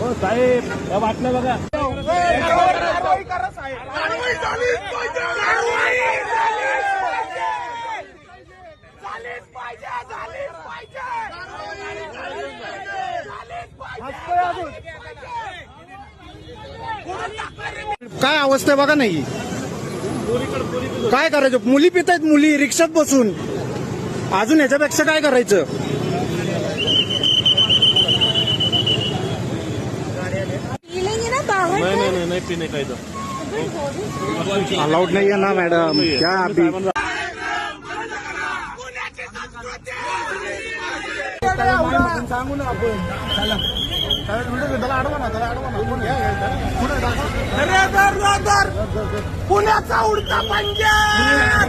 हो साहेब या बातम्या बघा. काय अवस्था आहे बघा नाही काय करायचं? मुली पितायत मुली रिक्षात बसून. अजून ह्याच्यापेक्षा काय करायचं? नाही नाही नाही पिणे अलाउड नाही आहे ना मॅडम क्या अभी सांगू ना आपण चला त्याला ना त्याला ना पुण्याचा उडता पंजाब